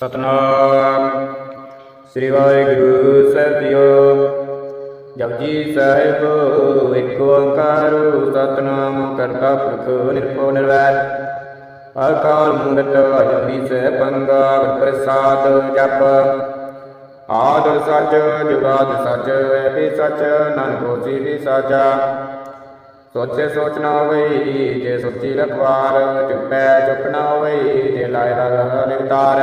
ਸਤਨਾਮ। ਸ੍ਰੀ ਵਾਹਿਗੁਰੂ ਸਾਹਿਬ ਜੀਓ ਜਪਜੀ ਸਾਹਿਬ, ਇੱਕ ਓੰਕਾਰ, ਸਤਨਾਮ ਕਰਤਾ ਪੁਰਖ ਨਿਰਭਉ ਨਿਰਵੈਰ। ਅਕਾਲ ਮੂਰਤ ਅਜੂਨੀ ਸਹਿ ਪੰਗਾ ਪ੍ਰਸਾਦ ਜਪ। ਆਦ ਸੱਚ, ਜੁਗਾਦ ਸਚ ਐਪੀ ਸੱਚ, ਨਾਨਕ ਹੋਸੀ ਵੀ ਸਾਚਾ। ਸੋਚੇ ਸੋਚ ਨਾ ਹੋਵੇ, ਜੇ ਸੋਚੀ ਰਖਵਾਰ, ਚੁੱਪੈ ਚੁੱਪ ਨਾ ਹੋਵੇ, ਜੇ ਲਾਇ ਰਗ ਨਿਤਾਰ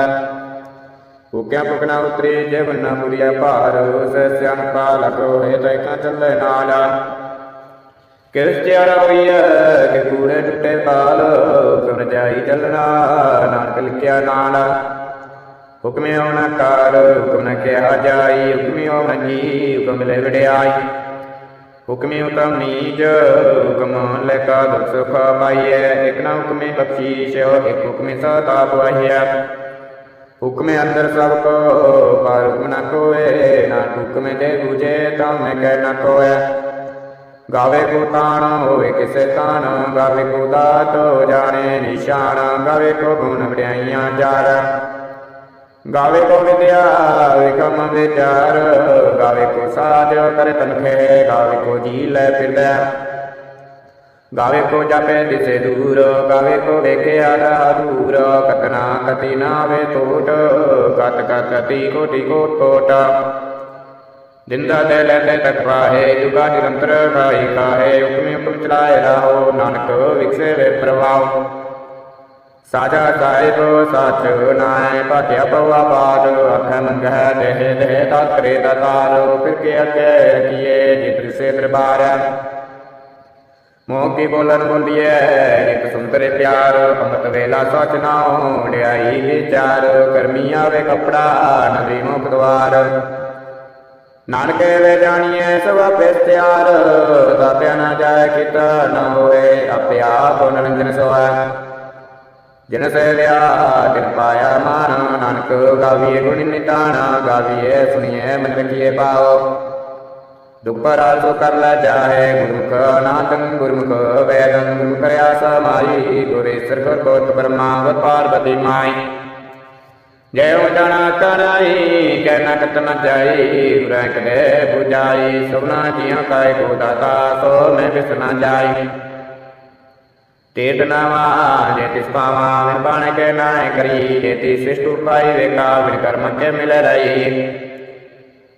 ਭੁਕਿਆ ਭੁਕਣਾ ਉਤਰੇ, ਜੇ ਬੰਨਾ ਮੁਰੀਆ ਭਾਰ ਸੈ ਸਿਆਣਪਾ ਲਗੋ ਹੈ ਤੈ ਕਾ ਚੱਲੇ ਨਾਲ। ਕਿਸ ਚਿਆਰਾ ਕਿ ਕੂੜੇ ਟੁੱਟੇ ਬਾਲ ਕਵਨ ਜਾਈ ਚੱਲਣਾ, ਨਾਨਕ ਲਿਖਿਆ ਨਾਲ। ਹੁਕਮੇ ਆਉਣਾ ਕਾਰ, ਹੁਕਮ ਨ ਕਿਹਾ ਜਾਈ, ਹੁਕਮੇ ਆਉਣਾ ਜੀ ਹੁਕਮ ਲੈ ਵਡਿਆਈ। ਹੁਕਮੇ ਉਤਮ ਨੀਜ, ਹੁਕਮ ਲੈ ਕਾ ਦੁਖ ਸੁਖ ਪਾਈਐ ਇਕ ਨਾ ਹੁਕਮੇ ਬਖਸ਼ੀਸ਼, ਇਕ ਹੁਕਮੇ ਸਤਾ ਪਾਈਐ। ਹੁਕਮੇ ਅੰਦਰ ਸਭ ਕੋ ਪਰ ਹੁਕਮ ਨ ਕੋਏ ਨਾ ਹੁਕਮੇ ਦੇ ਬੂਝੇ ਤਾਂ ਮੈਂ ਕਹਿ ਨ ਕੋਏ ਗਾਵੇ ਕੋ ਤਾਣ, ਹੋਵੇ ਕਿਸੇ ਤਾਣ, ਗਾਵੇ ਕੋ ਦਾਤ, ਜਾਣੇ ਨਿਸ਼ਾਨ, ਗਾਵੇ ਕੋ ਗੁਣ ਵਡਿਆਈਆਂ ਚਾਰ ਗਾਵੇ ਕੋ ਵਿਦਿਆ ਵਿਕਮ ਵਿਚਾਰ, ਗਾਵੇ ਕੋ ਸਾਜ ਕਰੇ ਤਨਖੇ ਗਾਵੇ ਕੋ ਜੀ ਲੈ ਫਿਰਦਾ। ਗਾਵੇ ਕੋ ਜਾਪੇ ਦਿਸੇ ਦੂਰ, ਗਾਵੇ ਕੋ ਵੇਖਿਆ ਰਾ ਦੂਰ। ਕਤਨਾ ਕਤੀ ਨਾਵੇ ਟੋਟ ਕਤ ਕਤੀ ਕੋਟੀ ਕੋਟ ਕੋਟ। ਜਿੰਦਾ ਦੇ ਲੈਂਦੇ ਤਕਵਾਹੇ ਜੁਗਾ ਨਿਰੰਤਰ ਗਾਈ ਕਾਹੇ। ਹੁਕਮੇ ਹੁਕਮ ਚਲਾਏ ਰਾਹੋ ਨਾਨਕ ਵਿਖਸੇ ਵੇ ਪ੍ਰਭਾਵ। ਸਾਜਾ ਸਾਹਿਬ ਸੱਚ ਨਾਏ ਭਾਟਿਆ ਪਵਾ ਬਾਦ ਅਖੈ ਮੰਗਹਿ ਦੇਹ ਦੇਹ ਤਾਤਰੇ ਦਾਤਾਰ। ਫਿਰ ਕੇ ਅੱਗੇ ਕੀਏ ਜਿਤਰ ਦਰਬਾਰ। ਮੋਹ ਕੀ ਬੋਲਨ ਬੋਲੀਏ ਇੱਕ ਸੁੰਦਰੇ ਪਿਆਰ, ਅੰਮ੍ਰਿਤ ਵੇਲਾ ਸਚ ਨਾਉ ਢਿਆਈ ਵਿਚਾਰ, ਕਰਮੀ ਆਵੇ ਕਪੜਾ ਨਦੀ ਮੁਖ ਦਵਾਰ। ਨਾਨਕੇ ਵੇ ਜਾਣੀਏ ਸਭ ਆਪੇ ਤਿਆਰ, ਦਾਤਿਆ ਨਾ ਜਾਏ ਕੀਤਾ ਨਾ ਹੋਏ, ਆਪੇ ਆਪ ਨਰੰਜਨ ਸੋਆ ਜਿਨ ਸੇ ਲਿਆ, ਤਿਨ ਪਾਇਆ ਮਾਨ, ਨਾਨਕ ਗਾਵੀਏ ਗੁਣ ਨਿਤਾਣਾ, ਗਾਵੀਏ ਸੁਣੀਏ ਮਨ ਰਖੀਏ ਪਾਓ ਦੁਖ ਪਰਾਲ ਕਰ ਲੈ ਜਾਹੇ ਗੁਰਮੁਖ ਨਾਦੰ ਗੁਰਮੁਖ, ਵੇਦੰ ਗੁਰਮੁਖ ਰਿਆ ਸਮਾਈ। ਗੁਰੇ ਸਰਗੁਰ ਕੋਤ ਪਰਮਾਵਤ ਪਾਰਵਤੀ ਮਾਈ। ਜੈ ਹੋ ਕਰਾਈ ਕਹਿ ਨਾ ਨ ਜਾਈ ਗੁਰਾਂ ਕਦੇ 부ਜਾਈ ਸੁਨਾ ਜੀਆਂ ਕਾਇ ਕੋ ਦਾਤਾ, ਸੋ ਮੈਂ ਵਿਸ ਨ ਜਾਈ। ਤੇਤ ਨਾਵਾ ਜੇ ਤਿਸ ਪਾਵਾ ਮੈਂ ਬਾਣ ਕੇ ਨਾਇ ਕਰੀ। ਜੇ ਤੀ ਸਿਸ਼ਟੂ ਪਾਈ ਵੇਖਾ ਵਿਣ ਕਰਮ ਕੇ ਮਿਲ ਰਹੀ।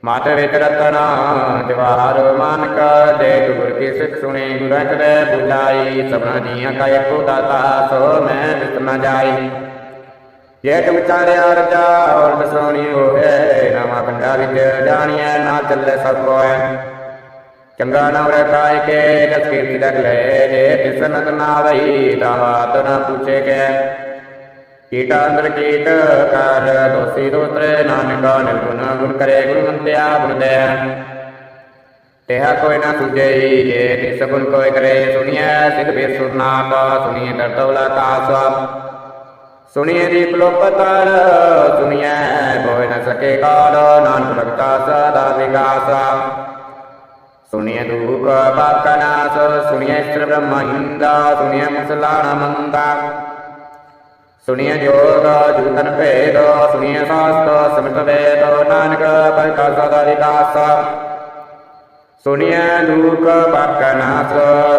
ਮਾਤ ਵੇਤ ਰਤਨਾ, ਜਵਾਹਰ ਮਾਨਕ ਦੇ ਗੁਰ ਕੀ ਸਿੱਖ ਸੁਣੀ ਗੁਰਾਂ ਕਦੇ 부ਜਾਈ ਸਭਨਾ ਜੀਆਂ ਕਾਇ ਕੋ ਦਾਤਾ, ਸੋ ਮੈਂ ਵਿਸ ਨ ਜਾਈ। ਜੇ ਤੁਮ ਵਿਚਾਰਿਆ ਰਜਾ ਔਰ ਦਸੋਣੀ ਹੋਏ ਨਵਾਂ ਕੰਡਾ ਵਿੱਚ ਜਾਣੀਐ, ਨਾ ਚੱਲੇ ਸਭ ਕੋਏ ਚੰਗਾ ਨਾਮ ਰਖਾਇ ਕੇ, ਜਸ ਕੀਰਤੀ ਰਖ ਲੈ, ਜੇ ਤਿਸ ਨਤ ਨਾ ਵਈ ਤਾਂ ਬਾਤ ਨਾ ਪੁੱਛੇ ਕੇ। ਕੀਟਾ ਅੰਦਰ ਕੀਟ ਕਰ ਦੋਸੀ ਦੋਤਰੇ ਨਾਨਕਾ ਨਿਰਗੁਣ ਗੁਣ ਕਰੇ ਗੁਣ ਮੰਤਿਆ ਗੁਣ ਦੇ ਤੇਹਾ ਕੋਈ ਨਾ ਤੁਝੇ ਜੇ ਤਿਸ ਗੁਣ ਕੋਈ ਕਰੇ ਸੁਣੀਐ ਸਿਧ ਬੇ ਸੁਰਨਾਤਾ ਸੁਣੀਐ ਕਰਤਵਲਾ ਕਾਸਾ ਸੁਣੀਏ ਦੀਪ ਲੋਪਤਰ ਸੁਣੀਏ ਕੋਈ ਨ ਸਕੇ ਕਾਲ ਨਾਨਕ ਭਗਤਾ ਸਦਾ ਵਿਗਾਸਾ ਸੁਣੀਏ ਦੁਖ ਬਾਕਨਾਸ ਸੁਣੀਏ ਇਸਤਰ ਬ੍ਰਹਮ ਇੰਦਾ ਸੁਣੀਏ ਮੁਸਲਾਣਾ ਮੰਦਾ ਸੁਣੀਏ ਜੋਗ ਜੁਗਤਨ ਭੇਦ ਸੁਣੀਏ ਸਾਸਤ ਸਮਿਤ ਵੇਦ ਨਾਨਕ ਭਗਤਾ ਸਦਾ ਵਿਗਾਸਾ ਸੁਣੀਏ ਦੁਖ ਬਾਕਨਾਸ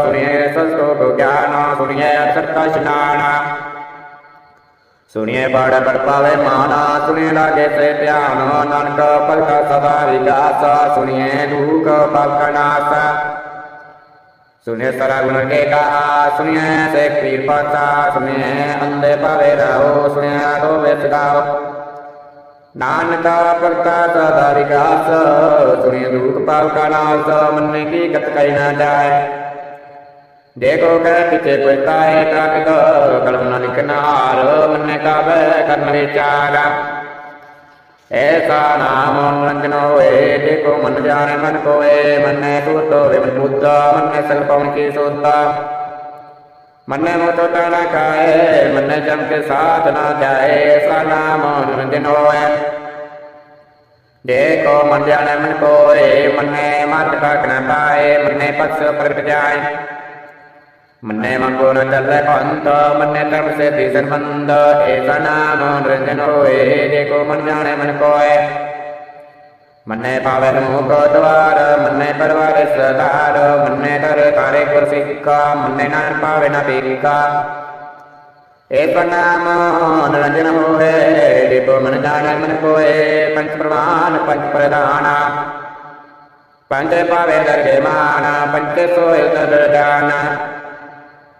ਸੁਣੀਏ ਸੰਤੋਖ ਗਿਆਨ ਸੁਣੀਏ ਅਸਰਤਾ ਇਸ਼ਨਾਨਾ। ਸੁਣੀਏ ਬਾੜ ਪੜ ਪਾਵੇ ਮਾਨਾ ਸੁਣੀਏ ਲਾਗੇ ਸੇ ਧਿਆਨ, ਨਾਨਕ ਭਗਤਾ ਸਦਾ ਵਿਗਾਸ ਸੁਣੀਏ ਦੁਖ ਪਕਨਾਸ ਸੁਣੀਏ ਸਰਾ ਗੁਣ ਕੇ ਕਹਾ ਸੁਣੀਏ ਸੇ ਪੀਰ ਪਾਤਾ ਸੁਣੀਏ ਅੰਦੇ ਪਾਵੇ ਰਹੋ ਸੁਣੀਏ ਦੋ। ਵੇਸ ਗਾਓ ਨਾਨਕ ਭਗਤਾ ਸਦਾ ਵਿਗਾਸ ਸੁਣੀਏ ਦੁਖ ਪਕਨਾਸ ਮੰਨੇ ਕੀ ਗਤ ਕਈ ਨਾ ਜਾਏ। ਦੇਖੋ ਕਹਿ ਪਿਛੇ ਕੋਈ ਤਾਏ ਤੱਕ ਕਲਮ ਨਾ ਲਿਖਨਾਰ ਮਨ ਕਾਬੈ ਕਰਨ ਵਿਚਾਰ ਐਸਾ ਨਾਮ ਮਨੋਰੰਜਨ ਹੋਏ ਦੇਖੋ ਮਨ ਜਾਣੇ ਮਨ ਕੋਏ, ਮਨੈ ਤੂਤ ਹੋਵੇ ਮਨ ਬੁੱਧ, ਮਨੈ ਸਲ ਪਵਨ ਕੀ ਸੋਤਾ। ਮਨੈ ਮੋਤੋ ਨਾ ਖਾਏ ਮਨੈ ਜਮ ਕੇ ਸਾਥ ਨਾ ਜਾਏ ਐਸਾ ਨਾਮ ਮਨੋਰੰਜਨ ਹੋਏ ਦੇਖੋ ਮਨ ਜਾਣੇ ਮਨ ਕੋਏ, ਮਨੈ ਮਤ ਕਾ ਨਾ ਪਾਏ ਮਨੈ ਪਛ ਪ੍ਰਗਟ ਜਾਏ। ਮੰਨੇ ਮੰਗੋ ਨ ਚੱਲੇ ਪੰਥ ਮੰਨੇ ਧਰਮ ਸੇ ਤੀਸਨ ਮੰਦ ਏਸਾ ਨਾਮ ਨਿਰੰਜਨ ਹੋਏ ਜੇ ਕੋ ਮਨ ਜਾਣੇ ਮਨ ਕੋਏ ਮੰਨੇ ਪਾਵੇ ਮੁਖ ਦਵਾਰ ਮੰਨੇ ਪਰਵਾਰ ਸਦਾਰ ਮੰਨੇ ਦਰ ਤਾਰੇ ਗੁਰ ਸਿੱਖਾ ਮੰਨੇ ਨਾਨ ਪਾਵੇ ਨਾ ਪੀਕਾ ਏਕ ਨਾਮ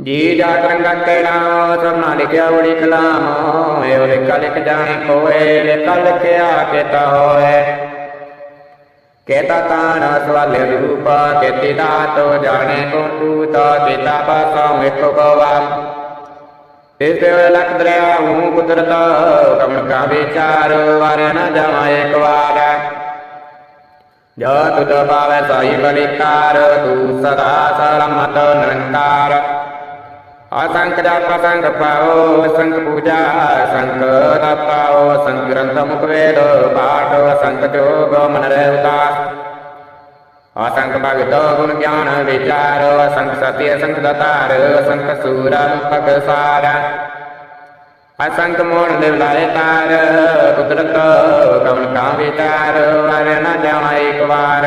ਜੀ ਜਾ ਤਰੰਗਾ ਕਿਹੜਾ ਸਭ ਨਾਲ ਲਿਖਿਆ ਉੜੀ ਕਲਾਮ ਏ ਲਿਖਾ ਲਿਖ ਜਾਣੇ ਕੋਏ ਲਿਖਾ ਲਿਖਿਆ ਕੀਤਾ ਹੋਏ ਕੇਤਾ ਤਾਣ ਸਵਾਲੇ ਰੂਪਾ ਕੇਤੀ ਦਾਤੋ ਜਾਣੇ ਕੋ ਤੂਤਾ ਕੇਤਾ ਪਾਸਾ ਇੱਕੋ ਕਵਾ ਇਸ ਤੇ ਲਖ ਦਰਿਆ ਹੂੰ ਕੁਦਰਤ ਕਮਣ ਕਾ ਵਿਚਾਰ ਵਾਰ ਨ ਜਾਵਾ ਇੱਕ ਵਾਰ ਜੋ ਤੁਧ ਪਾਵੇ ਸਾਈ ਬਲਿਕਾਰ, ਤੂੰ ਸਦਾ ਸਲਾਮਤ ਨਿਰੰਕਾਰ। असंख जाप संघ पाओ संघ पूजा संघ पाओ संघ ग्रंथ मुख वेद पाठ असंख जोग मन रहता असंख भगत गुण ज्ञान विचार असंख सत्य असंख दतार असंख सूर मुख सार असंख मोण देवलाय तार कुदरत कमल का विचार वार न जाना एक बार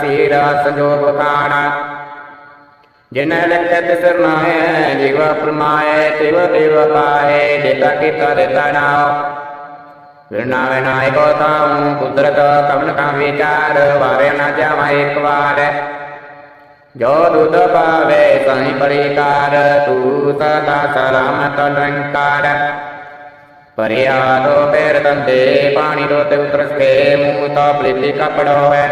ਸੀਰ ਸੰਜੋਗ ਕਾਣ ਜਿਨ ਲਖਤ ਸਰਨਾਏ ਜੀਵ ਪ੍ਰਮਾਏ ਤਿਵ ਤਿਵ ਪਾਏ ਦੇਤਾ ਕੀਤਾ ਦੇਤਾ ਨਾਉ ਵਿਰਨਾ ਵਿਨਾਇ ਕੋ ਤਾਉ ਕੁਦਰਤ ਕਮਨ ਕਾ ਵਿਚਾਰ ਵਾਰੇ ਨਾ ਜਾਵਾ ਇੱਕ ਵਾਰ ਜੋ ਦੁਧ ਪਾਵੇ ਸਾਈ ਪਰਿਕਾਰ ਤੂੰ ਸਦਾ ਸਲਾਮਤ ਨਿਰੰਕਾਰ ਪਰਿਆਦੋ ਪੈਰ ਤੰਦੇ ਪਾਣੀ ਰੋਤੇ ਉਤਰ ਸਕੇ ਮੂੰਹ ਕਪੜੋ ਹੈ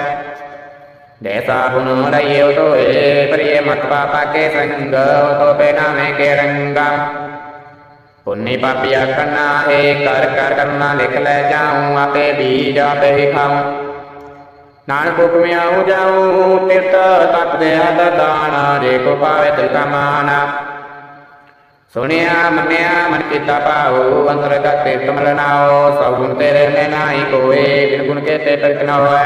ਦੇਸਾ ਪੁਨੋ ਰਈਓ ਤੋਏ ਪ੍ਰਿਯ ਮਤ ਪਾਪਾ ਸੰਗ ਤੋ ਬੇਨਾ ਮੈਂ ਕੇ ਰੰਗਾ। ਪੁੰਨੀ ਪਾਪੀਆ ਕਰਨਾ ਏ ਕਰ ਕਰ ਕਰਨਾ ਲਿਖ ਲੈ ਜਾਉ, ਆਪੇ ਬੀਜ ਆਪੇ ਹੀ ਖਾਉ। ਨਾਨਕ ਹੁਕਮ ਆਉ ਜਾਉ ਤਿਰਤ ਤਤ ਦੇ ਆਦ ਦਾਣਾ, ਜੇ ਕੋ ਪਾਵੇ ਤਿਲ ਕਾ ਸੁਣਿਆ, ਮੰਨਿਆ, ਮਨ ਕੀਤਾ ਭਾਉ ਅੰਤਰ ਗਤੇ ਕਮਲ ਸਭ ਗੁਣ ਤੇਰੇ ਨੇ ਨਾਹੀ ਕੋਏ, ਬਿਨ ਗੁਣ ਕੇ ਤੇ ਪ੍ਰਕ ਨਾ ਹੋਏ।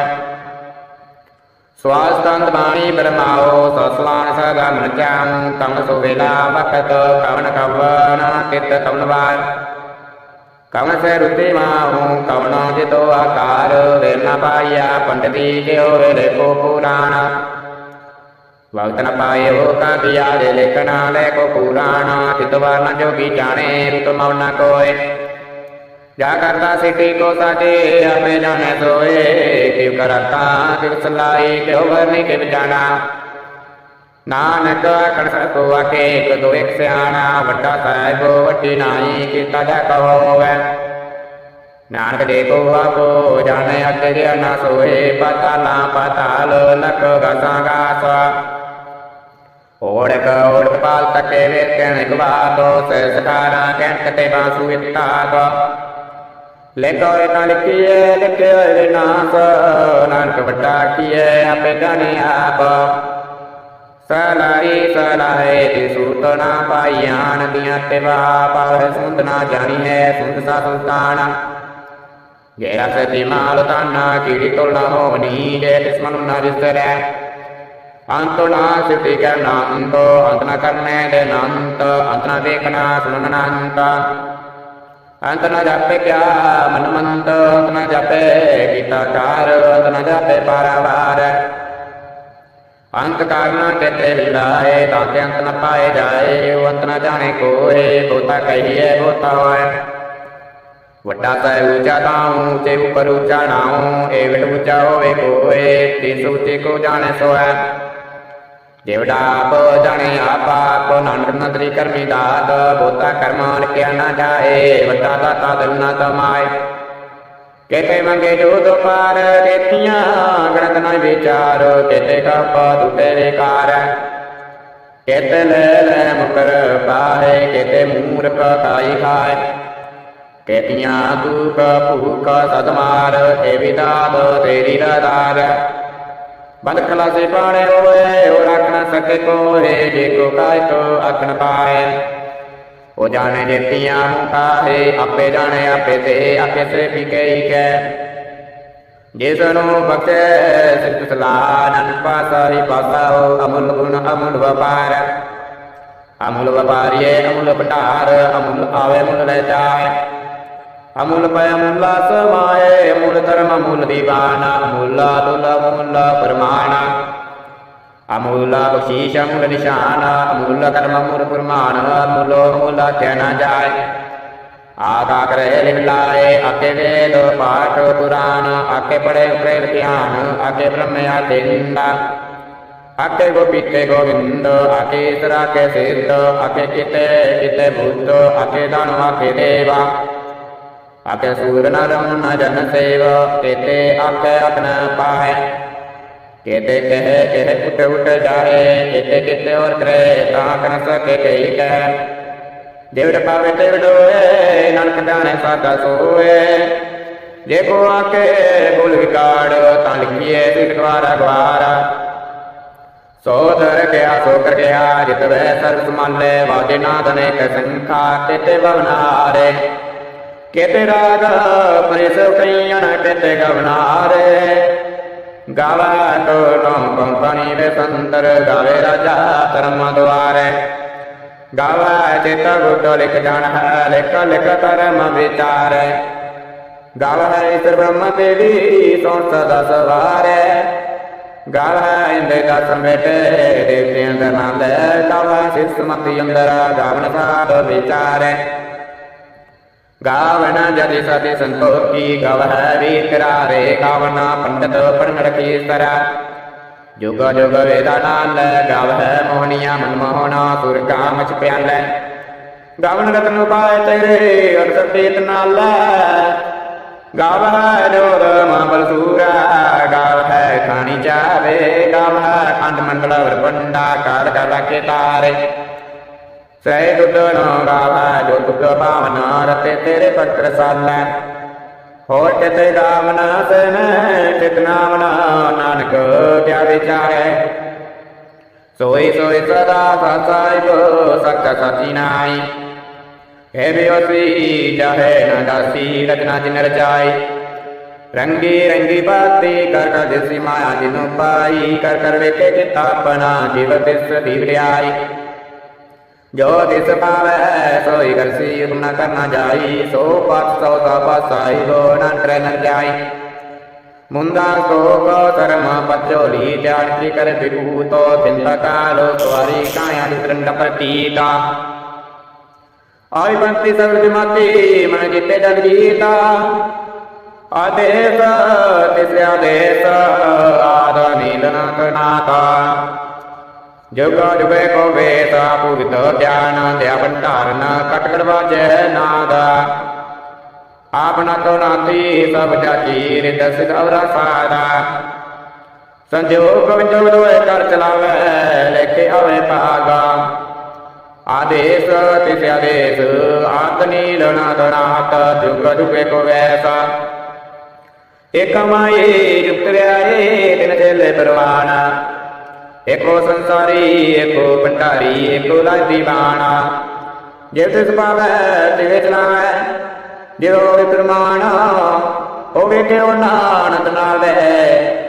ਸਵਾਸ ਬਾਣੀ ਬਰਮਾਓ ਸਸਲਾਨ ਸਦਾ ਮਨ ਚਾਉ ਕਮਨ ਸੋ ਵੇਲਾ ਕਵਨ ਕਵਨ ਕਿਤ ਕਵਨ ਕਵਨ ਸੇ ਰੁਤੇ ਮਾਹੂ ਕਵਨ ਜਿਤੋ ਆਕਾਰ ਵੇ ਪਾਇਆ ਪੰਡਤੀ ਜਿਉ ਵੇਲੇ ਕੋ ਪੁਰਾਣਾ। ਵਕਤ ਨ ਪਾਏ ਹੋ ਕਾ ਬਿਆ ਦੇ ਲੇਖਣਾ ਲੈ ਕੋ ਪੁਰਾਣਾ ਤਿਤਵਾਰ ਨ ਜੋਗੀ ਜਾਣੇ ਰੁਤ ਮਉ ਕੋਏ ਜਾ ਕਰਤਾ ਸਿਟੀ ਕੋ ਸਾਜੇ ਆਪੇ ਜਾਣੇ ਸੋਏ ਕਿਵ ਕਰਤਾ ਕਿਵ ਸਲਾਈ ਕਿਵ ਵਰਨੀ ਕਿਵ ਜਾਣਾ ਨਾਨਕ ਕਣ ਸਕੋ ਆਕੇ ਇੱਕ ਦੋ ਇੱਕ ਸਿਆਣਾ ਵੱਡਾ ਸਾਹਿਬੋ ਵੱਡੀ ਨਾਈ ਕੀਤਾ ਜਾ ਕਹੋਵੇ ਨਾਨਕ ਦੇ ਕੋ ਆਪੋ ਜਾਣੇ ਅੱਗੇ ਗਿਆ ਨਾ ਸੋਏ ਪਤਾਲਾ ਪਤਾਲ ਲਖ ਗਸਾ ਗਾਸਾ ਓੜਕ ਓੜਕ ਪਾਲ ਤਕੇ ਵੇਖਣ ਗਵਾਤੋ ਸੇ ਸਕਾਰਾ ਕਹਿਣ ਕਤੇ ਬਾਸੂ ਇਤਾਗੋ ਲਿਖੋ ਇਹਨਾਂ ਲਿਖੀਏ ਲਿਖੇ ਹੋਏ ਵਿਨਾਸ਼ ਨਾਨਕ ਵੱਡਾ ਕੀਏ ਆਪੇ ਜਾਣੇ ਆਪ ਸਲਾਈ ਸਲਾਏ ਤੇ ਸੂਤ ਨਾ ਪਾਈਆਨ ਦੀਆਂ ਤੇ ਅੰਤੋ ਨਾ ਸਿਟੀ ਕਰਨਾ ਅੰਤੋ ਅੰਤ ਨਾ ਕਰਨੇ ਦੇ ਨੰਤ ਅੰਤ ਨਾ ਦੇਖਣਾ ਸੁਣਨਾ ਅੰਤ ਅੰਤ ਨਾ ਜਾਪੇ ਕਿਆ ਮਨ ਮੰਤ ਅੰਤ ਨਾ ਜਾਪੇ ਕੀਤਾ ਕਾਰ ਅੰਤ ਨਾ ਜਾਪੇ ਪਾਰਾਵਾਰ ਅੰਤ ਕਾਰਨਾ ਕਿਤੇ ਲਾਏ ਤਾਂ ਕਿ ਅੰਤ ਨ ਪਾਏ ਜਾਏ ਅੰਤ ਨਾ ਜਾਣੇ ਕੋਏ ਬੋਤਾ ਕਹੀਏ ਬੋਤਾ ਹੋਏ ਵੱਡਾ ਸੈ ਉੱਚਾ ਤਾਉ ਉੱਚੇ ਉੱਪਰ ਉੱਚਾ ਨਾਉ ਏ ਵਿਟ ਉੱਚਾ ਹੋਵੇ ਕੋਏ ਤਿਸ ਉੱਚੇ ਕੋ ਜਾਣੇ ਸੋਐ ਜਿਵੜਾ ਆਪ ਜਾਣੇ ਆਪ ਆਪ ਨਾਨਕ ਨਦਰੀ ਕਰਮੀ ਦਾਤ, ਬੋਤਾ ਕਰਮਾਂ ਲਿਖਿਆ ਨਾ ਜਾਏ, ਵੱਡਾ ਦਾਤਾ ਦਿਲ ਨਾ ਤਮਾਏ ਕੇਤੇ ਮੰਗੇ ਜੋ ਦੋ ਪਾਰ ਗਣਤ ਨਾ ਵਿਚਾਰ, ਕੇਤੇ ਕਾਪਾ ਦੁਟੇ ਵਿਕਾਰ ਕੇਤੇ ਲੈ ਲੈ ਮੁਕਰ ਪਾਏ ਕੇਤੇ ਮੂਰਖ ਖਾਈ ਖਾਏ। ਕੇਤੀਆਂ ਦੁਖ ਭੂਖ ਸਦਮਾਰ ਏ ਵਿਦਾਤ ਤੇਰੀ ਰਦਾਰ। ਬੰਦ ਸੇ ਪਾਣੇ ਹੋਏ, ਉਹ ਰੱਖ ਨਾ ਸਕੇ ਕੋਏ ਜੇ ਕੋ ਕਾਇ ਕੋ ਅਖਣ ਪਾਏ। ਉਹ ਜਾਣੇ ਜੇਤੀਆਂ ਮੁਖਾਏ ਆਪੇ ਜਾਣੇ ਆਪੇ ਤੇ, ਆਪੇ ਸੇ ਪਿਕੇ ਕੈ। ਜਿਸ ਨੂੰ ਬਖਸ਼ੇ ਸਿੱਧ ਸਲਾਹ ਨਨ ਪਾਸਾ, ਹੀ ਅਮੁੱਲ ਗੁਣ, ਅਮੁੱਲ ਵਪਾਰ। ਅਮੁੱਲ ਵਪਾਰੀਏ, ਅਮੁੱਲ ਭਟਾਰ ਅਮੁੱਲ ਆਵੇ ਮੁੱਲ ਲੈ ਜਾਏ ਅਮੁੱਲ ਪੈ ਅਮੁੱਲਾ ਸਮਾਏ, ਅਮੁੱਲ ਧਰਮ ਅਮੁੱਲ ਦੀਵਾਨਾ ਅਮੁੱਲਾ ਦੁਲ ਅਮੁੱਲਾ ਪਰਮਾਣਾ। ਅਮੁੱਲਾ ਬਖਸ਼ੀਸ਼ ਅਮੁੱਲ ਨਿਸ਼ਾਨ, ਅਮੁੱਲ ਕਰਮ ਅਮੁੱਲ ਪਰਮਾਨ, ਅਮੁੱਲੋ ਅਮੁੱਲਾ ਕਹਿ ਜਾਏ। ਆਗਾ ਕਰੇ ਲਿਖ ਆਕੇ ਵੇਦ ਪਾਠ ਪੁਰਾਣ ਆਕੇ ਪੜੇ ਪ੍ਰੇਰ ਧਿਆਨ ਆਕੇ ਬ੍ਰਹਮ ਆਕੇ ਨਿੰਦਾ ਆਕੇ ਗੋਪੀਤੇ ਗੋਵਿੰਦ ਆਕੇ ਈਸਰਾ ਕੇ ਸਿੱਧ ਆਕੇ ਕਿਤੇ ਕਿਤੇ ਬੁੱਧ ਆਕੇ ਦਾਨੁ ਆਕੇ ਦੇਵਾ। ਆਕੇ ਸੂਰ ਨਰ ਮਨ ਸੇਵ ਕੇਤੇ ਆਕੇ ਅਪਨ ਪਾਏ ਕੇਤੇ ਕਹੇ ਕਹੇ ਉਠ ਉਠ ਜਾਏ ਕੇਤੇ ਕਿਤੇ ਔਰ ਕਰੇ ਤਾਂ ਕਨ ਸਕੇ ਕਈ ਕਹਿ ਦੇਵੜ ਪਾਵੇ ਤੇ ਨਾਨਕ ਦਾਣੇ ਸਾਡਾ ਸੋਏ ਜੇ ਕੋ ਆਕੇ ਬੁਲ ਵਿਕਾੜ ਤਾਂ ਲਿਖੀਏ ਸਿੱਖ ਗਵਾਰਾ ਸੋ ਗਿਆ ਸੋ ਗਿਆ ਜਿਤ ਵੈ ਸਰਬ ਸਮਾਲੇ ਵਾਜੇ ਨਾਦ ਅਨੇਕ ਸੰਖਾ ਤੇਤੇ ਬਵਨਾਰੇ ਕੇਤੇ ਰਾਗ ਪਰਿਸ ਕਈਆਂ ਕੇਤੇ ਗਵਨਾਰੇ। ਗਾਵਾ ਤੋ ਨੋ ਕੰਪਨੀ ਦੇ ਸੰਦਰ ਗਾਵੇ ਰਾਜਾ ਧਰਮ ਦੁਆਰੇ। ਗਾਵਾ ਚਿਤ ਗੁੱਟ ਲਿਖ ਜਾਣ ਹੈ, ਲਿਖ ਲਿਖ ਧਰਮ ਵਿਚਾਰ। ਗਾਵਾ ਈਸ਼ਰ ਬ੍ਰਹਮ ਦੇਵੀ ਸੋ ਸਦਾ ਸਵਾਰੇ। ਗਾਵਾ ਇੰਦੇ ਦਾ ਸਮੇਟੇ ਦੇਵਤਿਆਂ ਦਾ ਨਾਮ ਲੈ ਗਾਵਾ ਸਿਸ ਮਤੀ ਅੰਦਰ ਗਾਵਨ ਸਾਧ ਵਿਚਾਰੇ। ਗਾਵਨ ਜതി ਸਤੀ ਸੰਤੋਖੀ ਗਵਹਿ ਵੀ ਕਰਾਰੇ ਗਾਵਨਾ ਪੰਡਤ ਪੜਨ ਕੀ ਤਰਾ ਜੁਗ ਜੁਗ ਵੇਦਾ ਨਾਲ ਗਾਵਹਿ ਮੋਹਣੀਆਂ ਮਨ ਮੋਹਣਾ ਸੁਰ ਕਾਮ ਚ ਪਿਆਲੇ। ਗਾਵਨ ਰਤਨ ਪਾਏ ਤੇਰੇ ਅਰਸ ਪੀਤ ਨਾਲ। ਗਾਵਹਿ ਜੋਰ ਮਾਬਲ ਸੂਰਾ, ਗਾਵਹਿ ਖਾਣੀ ਚਾਵੇ, ਗਾਵਹਿ ਖੰਡ ਮੰਡਲ ਵਰਪੰਡਾ ਕਾਲ ਕਰ ਰਾਖੇ ਤਾਰੇ। ਸਹਿ ਦੁੱਧ ਗਾਵਾ, ਜੋ ਦੁੱਧ ਭਾਵਨ ਰਤੇ, ਤੇਰੇ ਪੱਤਰ ਸਾਲੈ ਹੋਰ ਕਿਤੇ ਰਾਮ ਨਾ ਸਨ ਚਿਤ ਨਾਮ ਨਾਨਕ ਕਿਆ ਵਿਚਾਰੈ ਸੋਈ ਸੋਈ ਸਦਾ ਸਸਾਇਬ, ਸੱਚ ਸਚੀ ਨਾਈ ਹੈ ਬਿਓਸੀ ਚਾਹੇ ਨਾ ਦਾਸੀ, ਰਚਨਾ ਜਿਨ ਰਚਾਈ ਰੰਗੀ ਰੰਗੀ ਬਾਤੀ ਕਰ ਕਰ ਦਿਸੀ ਮਾਇਆ ਜਿਨੁ ਪਾਈ, ਕਰ ਕਰ ਵੇਖੇ ਚਿਤ ਜੀਵ ਤਿਸ ਦੀ ਵਡਿਆਈ। ਜੋ ਦਿਸ ਪਾਵੈ ਸੋਈ ਕਰਸੀ ਹੁਕਮ ਨ ਕਰਨਾ ਜਾਈ ਸੋ ਪਤ ਸੋ ਦਾ ਪਾਸਾਈ ਲੋ ਨ ਨ ਜਾਈ ਮੁੰਦਾ ਕੋ ਕੋ ਧਰਮ ਪਚੋਲੀ ਜਾਣ ਕੀ ਕਰ ਬਿਭੂਤੋ ਚਿੰਤਾ ਕਾਲੋ ਸਵਾਰੀ ਕਾਇਆ ਨਿਰੰਡ ਪ੍ਰਤੀਤਾ ਆਈ ਬੰਤੀ ਸਭ ਜਮਾਤੀ ਮਨ ਜਿਤੇ ਜਗ ਆਦੇਸ ਤਿਸ ਆਦੇਸ ਆਦਾ ਨੀਲਨਾ ਕਨਾਤਾ ਜੁਗ ਜੁਗੇ ਕੋ ਵੇਦ ਭੂਤ ਗਿਆਨ ਦਿਆ ਭੰਡਾਰਨ ਕਟ ਵਾਜੈ ਨਾਦ। ਆਪਨਾ ਤੋ ਨਾਤੀ ਸਭ ਜਾਤੀ ਰਿਦ ਸਿਧ ਅਵਰਾ ਸਾਦਾ ਸੰਜੋਗ ਵਿਜੋਗ ਦੋਏ ਕਰ ਚਲਾਵੇ ਲੈਕੇ ਆਵੇ ਭਾਗਾ। ਆਦੇਸ, ਤਿਸ ਆਦੇਸ, ਆਤ ਨੀਲਣਾ ਦਨਾਤ ਜੁਗ ਜੁਗੇ ਕੋ ਵੈਸਾ। ਇਕ ਮਾਏ ਜੁਗਤ ਰਿਆਏ ਤਿਨ ਚੇਲੇ ਪਰਵਾਨਾ। ਏਕੋ ਸੰਸਾਰੀ, ਏਕੋ ਭੰਡਾਰੀ, ਏਕੋ ਲਾਦੀ ਬਾਣਾ। ਜੇ ਤਿਸ ਪਾਵੈ, ਤਿਵੇ ਚਲਾਵੈ, ਜਿਉ ਵਿਪਰਮਾਨ ਹੋਵੇ ਕਿਉ ਨਾਨਕ ਨਾਵੇ,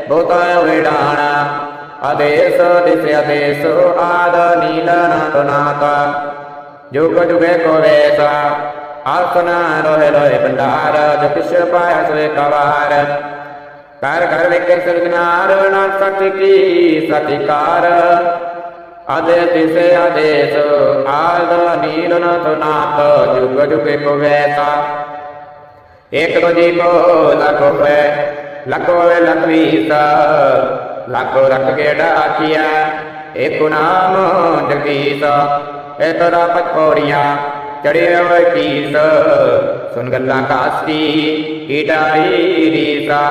ਬਹੁਤਾ ਹੋਵੇ ਡਾਣਾ। ਆਦੇਸ ਦਿਸ ਆਦੇਸ, ਆਦ ਨੀਲਨ ਤੁਨਾਤਾ ਜੁਗ ਜੁਗੇ ਕੋ ਵੇਸਾ ਆਸਨਾ ਰੋਹਿ ਲੋਹਿ ਭੰਡਾਰ, ਜੋ ਕਿਛ ਪਾਇਆ ਸੋਏ ਕਵਾਰ। ਕਰ ਕਰ ਵੇਖੇ ਸਿਰਜਨਾਰ ਨਾ ਸਚ ਕੀ ਸਤਿਕਾਰ? ਆਦੇ ਤਿਸੇ ਆਦੇਸ ਆਦ ਨੀਲਨ ਤੁਨਾਤ ਜੁਗ ਜੁਗੇ ਕੋ ਵੇਸਾ। ਇਕ ਦੋ ਜੀ ਕੋ ਲਖੋ ਹੈ ਲਖੋ ਵੇ ਲਖਵੀਸ ਲਖੋ ਰਖ ਕੇ ਡਾਕੀਆ ਏਕ ਨਾਮ ਜਗਦੀਸ਼ ਇਹ ਦਾ ਪਚੋੜੀਆਂ ਚੜਿਆ ਹੋਏ ਕੀਸ। ਸੁਨ ਗੱਲਾਂ ਕਾਸੀ ਕੀਟਾਈ ਰੀਸਾ।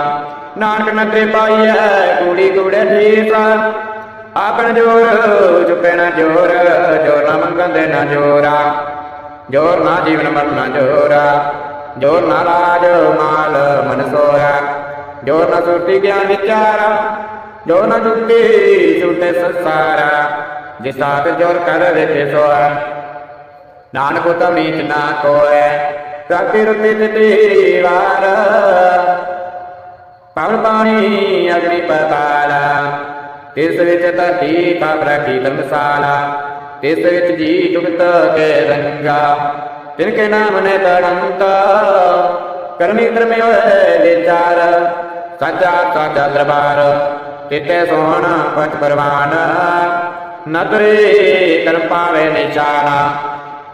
ਨਾਨਕ ਨਦਰੇ ਪਾਈਐ, ਕੂੜੀ ਕੂੜੇ ਠੀਸਾ ਆਪਣ ਜੋਰ, ਚੁੱਪੇ ਨਾ ਜੋਰ ਜੋਰ ਨਾ ਮੰਗੰਦੇ ਨਾ ਜੋਰਾ। ਜੋਰ ਨਾ ਜੀਵਨ ਮਰਨਾ ਜੋਰਾ। ਜੋਰ ਨਾ ਰਾਜ ਮਾਲ ਮਨ ਸੋਇਆ ਜੋਰ ਨਾ ਸੁਰਤੀ ਗਿਆਨ ਵਿਚਾਰਾ। ਜੋ ਨਾ ਜੁੱਤੀ ਛੁਟੇ ਸੰਸਾਰਾ। ਜਿਸ ਆਪ ਜੋਰ ਕਰ ਵੇਖੇ ਸੋਆ ਨਾਨਕ ਉਤਮ ਨੀਚ ਨਾ ਕੋਏ ਪ੍ਰਤੀ ਰੁਤੀ ਤਿਤੀ ਵਾਰ ਪਵਨ ਪਾਣੀ ਅਗਨੀ ਪਤਾਲਾ। ਤਿਸ ਵਿੱਚ ਧਰਤੀ ਪਾਪ ਰੱਖੀ ਧਰਮਸਾਲਾ ਤਿਸ ਵਿੱਚ ਜੀ ਜੁਗਤ ਕੇ ਰੰਗਾ। ਤਿਨ ਕੇ ਨਾਮ ਨੇ ਤੜੰਤ। ਕਰਮੀ ਕਰਮੀ ਹੋਏ ਵਿਚਾਰ। ਸਾਚਾ ਸਾਚਾ ਦਰਬਾਰ। ਤਿਤੇ ਸੋਹਣਾ ਪਚ ਪਰਵਾਨ। ਨਦਰੇ ਕਰਮ ਪਾਵੇ ਨਿਚਾਨਾ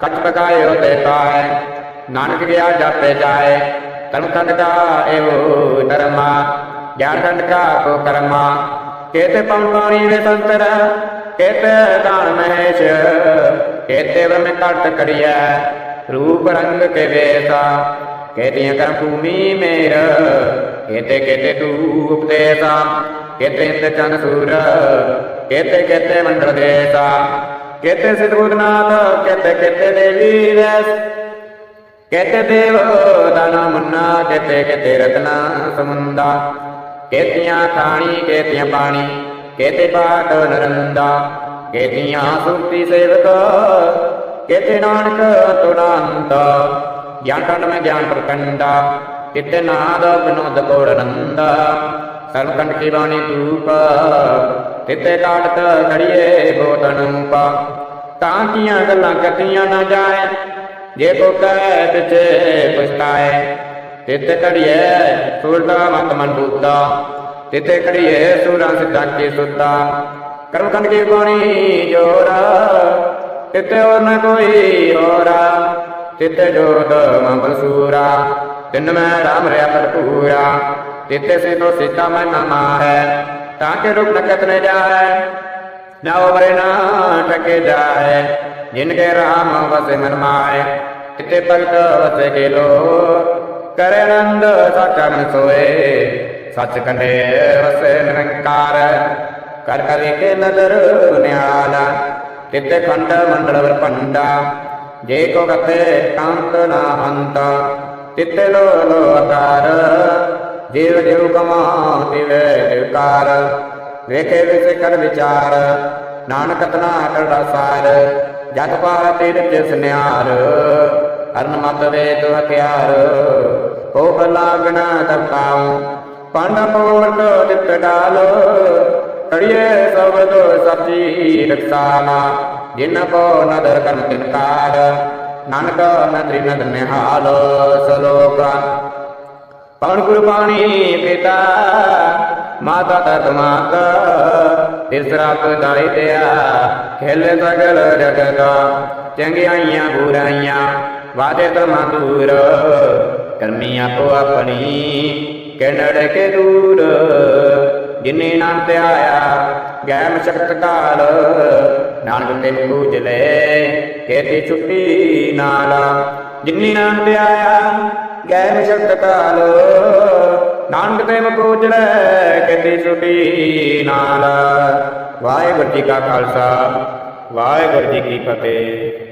ਕਟ ਪਕਾਇਓ ਤੇ ਪਾਏ। ਨਾਨਕ ਗਿਆ ਜਾਪੇ ਜਾਏ। ਕਰਮ ਕੰਡ ਕਾ ਇਹੋ ਧਰਮਾ, ਗਿਆਨ ਕੰਡ ਕਾ ਕੋ ਕਰਮਾ। ਕੇਤੇ ਪਉ ਪਾਣੀ ਵੇ ਸੰਤਰ, ਕੇਤੇ ਕਾਣ ਮਹੇਸ਼, ਕੇਤੇ ਬ੍ਰਹਮ ਕਟ ਕੜਿਆ ਰੂਪ ਰੰਗ ਕੇ ਵੇਸਾ। ਕੇਤੀਆਂ ਕਰਮ ਭੂਮੀ ਮੇਰ, ਕੇਤੇ ਕੇਤੇ ਤੂ ਉਪਦੇਸਾ ਕੇਤੇ ਇੰਦ ਚੰਦ ਸੂਰ, ਕੇਤੇ ਕੇਤੇ ਮੰਡਲ ਦੇਸਾ। ਕੇਤੇ ਸਿਧੂਤਨਾਥ ਕੇਤੇ ਕੇਤੇ ਦੇਵੀ ਰਸ ਕੇਤੇ ਦੇਵ ਦਾਨਾ ਮੁੰਨਾ, ਕੇਤੇ ਕੇਤੇ ਰਤਨਾ ਸਮੁੰਦਾ। ਕੇਤੀਆਂ ਖਾਣੀ, ਕੇਤੀਆਂ ਪਾਣੀ, ਕੇਤੇ ਬਾਟ ਨਰੰਦਾ। ਕੇਤੀਆਂ ਸੁਰਤੀ ਸੇਵਕ, ਕੇਤੇ ਨਾਨਕ ਤੁਨਾੰਤ ਗਿਆਨ ਕੰਡ ਮੈਂ ਗਿਆਨ ਪ੍ਰਕੰਡਾ ਕਿਤੇ ਨਾਦ ਬਿਨੋਦ ਕੋੜ ਨੰਦਾ। ਸਰਬ ਕੰਡ ਕੀ ਬਾਣੀ ਧੂਪ, ਤਿਤੇ ਕਾਟਤ ਘੜੀਏ ਬੋਤਨੂਪ ਤਾਂ ਕੀਆਂ ਗੱਲਾਂ ਕੱਟੀਆਂ ਨਾ ਜਾਏ ਜੇ ਕੋ ਕਹਿ ਪਿਛੇ ਪਛਤਾਏ ਤਿਤ ਕੜੀਏ ਸੂਰਦਾ ਮਤ ਮਨ ਬੁੱਧਾ ਤਿਤੇ ਕੜੀਏ ਸੂਰਾਂ ਸਿੱਧਾ ਕੀ ਸੁੱਤਾ। ਕਰਮ ਕੰਡ ਕੀ ਬਾਣੀ ਜੋਰਾ ਤਿਤੇ ਹੋਰ ਨ ਕੋਈ ਹੋਰਾ ਤਿਤੇ ਜੋਦ ਮੰਬਲ ਸੂਰਾ ਤਿੰਨ ਮੈਂ ਰਾਮ ਰਿਆ ਭਰਪੂਰਾ ਤਿਤੇ ਸੇ ਤੋ ਸੀਤਾ ਮੈਂ ਨਾਮਾ ਹੈ ਤਾਂ ਕਿ ਰੁਕ ਨਕਤ ਨ ਜਾਏ ਨਾ ਉਮਰੇ ਨਾ ਟਕੇ ਜਾਏ ਜਿਨ ਕੇ ਰਾਮ ਵਸੇ ਮਨ ਮਾਏ ਤਿਤੇ ਭਗਤ ਵਸੇ ਕੇ ਲੋ ਕਰੇ ਆਨੰਦ, ਸਾਚਾ ਮਨ ਸੋਏ ਸੱਚ ਕੰਡੇ ਵਸੇ ਨਿਰੰਕਾਰ ਕਰ ਕਰ ਕੇ ਨਦਰ ਨਿਆਲਾ ਤਿਤੇ ਖੰਡ ਮੰਡਲ ਵਰ ਭੰਡਾ। ਜੇ ਕੋ ਕਤੇ ਕਾਂਤ ਨਾ ਅੰਤ ਤਿਤੇ ਲੋ ਲੋ ਆਕਾਰ ਜੀਵ ਜੀਵ ਕਮਾ ਤਿਵੇ ਦਿਵਕਾਰ ਵੇਖੇ ਵਿਸੇ ਕਰ ਵਿਚਾਰ, ਨਾਨਕ ਤਨਾ ਕਰਦਾ ਸਾਰ ਜਗ ਪਾਰ ਤੀਰਥ ਸੁਨਿਆਰ ਅਰਨ ਮਤ ਵੇ ਹਥਿਆਰ ਕੋਪ ਲਾਗਣਾ ਤਪਾਉ ਪੰਡ ਪੋਵਤ ਦਿੱਤ ਡਾਲੋ, ਕੜੀਏ ਸਬਦ ਸੱਚੀ ਰਖਸਾਲਾ, ਜਿਨ ਕੋ ਨਦਰ ਕਰਮ ਤਿਨਕਾਰ ਨਾਨਕ ਨਦਰੀ ਨਦ ਨਿਹਾਲ ਸਲੋਕਾ। ਪਵਨ ਕੁਰਬਾਨੀ ਪਿਤਾ, ਮਾਤਾ ਤਤ ਮਾਤਾ ਤਿਸਰਾ ਪਦਾਈ ਤਿਆ ਖੇਲ ਸਗਲ ਜਗਤ ਚੰਗਿਆਈਆਂ ਬੁਰਾਈਆਂ, ਵਾਦੇ ਤਮਾ ਦੂਰ ਕਰਮੀਆਂ ਆਪਣੀ ਕਿਨੜ ਕੇ ਦੂਰ। ਜਿਨੇ ਨਾਮ ਤੇ ਆਇਆ ਗੈ ਮਸ਼ਕਤ ਕਾਲ। ਨਾਨਕ ਤੇ ਪੂਜ ਲੈ ਕੇਤੀ ਛੁੱਟੀ ਨਾਲ। ਜਿਨੇ ਨਾਮ ਤੇ ਆਇਆ ਗੈ ਮਸ਼ਕਤ ਕਾਲ। ਨਾਨਕ ਦੇਵ ਪੂਜ ਲੈ ਕੇਤੀ ਛੁੱਟੀ ਨਾਲ। ਵਾਹਿਗੁਰੂ ਜੀ ਕਾ ਖਾਲਸਾ, ਵਾਹਿਗੁਰੂ ਜੀ ਕੀ ਫਤਿਹ।